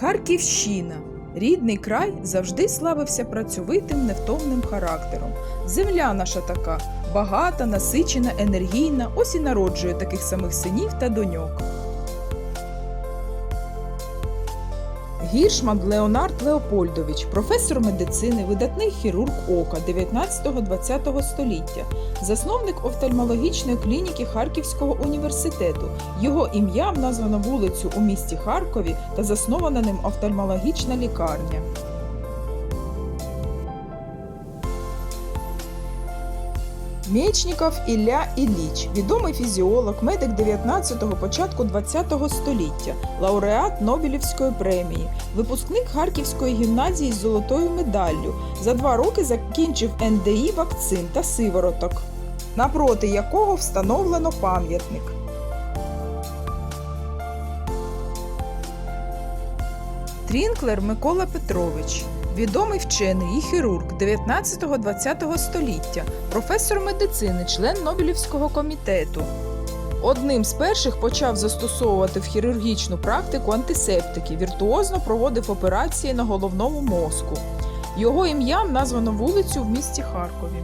Харківщина. Рідний край завжди славився працьовитим невтомним характером. Земля наша така багата, насичена, енергійна, ось і народжує таких самих синів та доньок. Гіршман Леонард Леопольдович, професор медицини, видатний хірург ока 19-20 століття, засновник офтальмологічної клініки Харківського університету. Його ім'ям названо вулицю у місті Харкові та заснована ним офтальмологічна лікарня. Мєчніков Ілля Ілліч, відомий фізіолог, медик 19-го, початку 20-го століття, лауреат Нобелівської премії, випускник Харківської гімназії з золотою медаллю. За два роки закінчив НДІ вакцин та сивороток, напроти якого встановлено пам'ятник. Трінклер Микола Петрович, відомий вчений і хірург 19-20 століття, професор медицини, член Нобелівського комітету. Одним з перших почав застосовувати в хірургічну практику антисептики, віртуозно проводив операції на головному мозку. Його ім'ям названо вулицю в місті Харкові.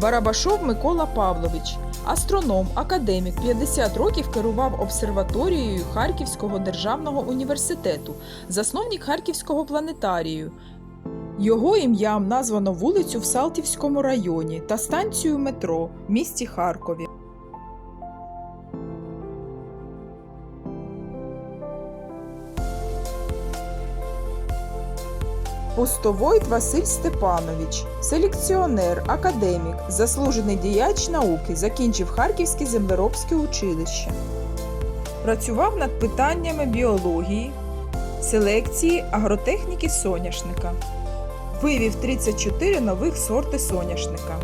Барабашов Микола Павлович, астроном, академік, 50 років керував обсерваторією Харківського державного університету, засновник Харківського планетарію. Його ім'ям названо вулицю в Салтівському районі та станцію метро в місті Харкові. Пустовойт Василь Степанович, селекціонер, академік, заслужений діяч науки, закінчив Харківське землеробське училище. Працював над питаннями біології, селекції, агротехніки соняшника. Вивів 34 нових сорти соняшника.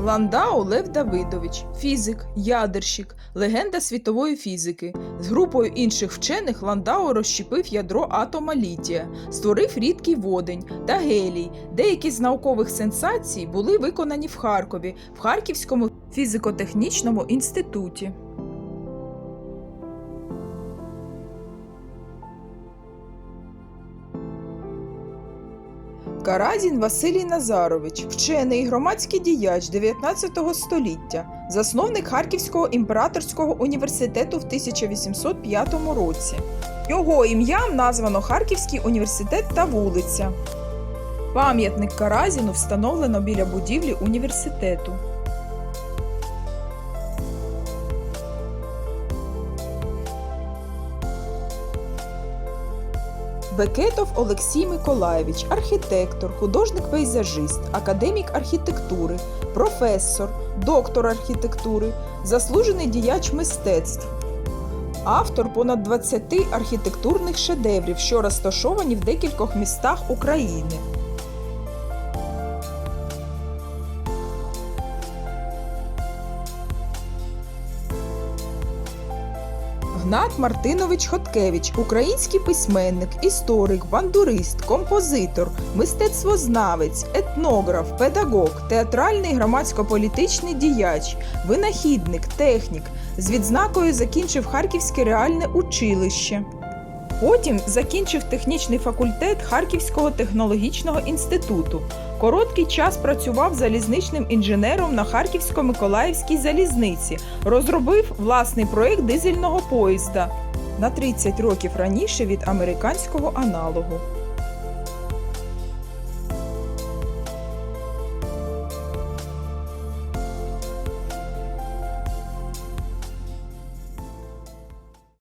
Ландау Лев Давидович, фізик, ядерщик, легенда світової фізики. З групою інших вчених Ландау розщепив ядро атома літія, створив рідкий водень та гелій. Деякі з наукових сенсацій були виконані в Харкові, в Харківському фізико-технічному інституті. Каразін Василій Назарович, вчений громадський діяч 19 століття, засновник Харківського імператорського університету в 1805 році. Його ім'ям названо Харківський університет та вулиця. Пам'ятник Каразіну встановлено біля будівлі університету. Бекетов Олексій Миколаєвич, архітектор, художник-пейзажист, академік архітектури, професор, доктор архітектури, заслужений діяч мистецтв. Автор понад 20 архітектурних шедеврів, що розташовані в декількох містах України. Гнат Мартинович Хоткевич, український письменник, історик, бандурист, композитор, мистецтвознавець, етнограф, педагог, театральний громадсько-політичний діяч, винахідник, технік. З відзнакою закінчив Харківське реальне училище. Потім закінчив технічний факультет Харківського технологічного інституту. Короткий час працював залізничним інженером на Харківсько-Миколаївській залізниці, розробив власний проєкт дизельного поїзда на 30 років раніше від американського аналогу.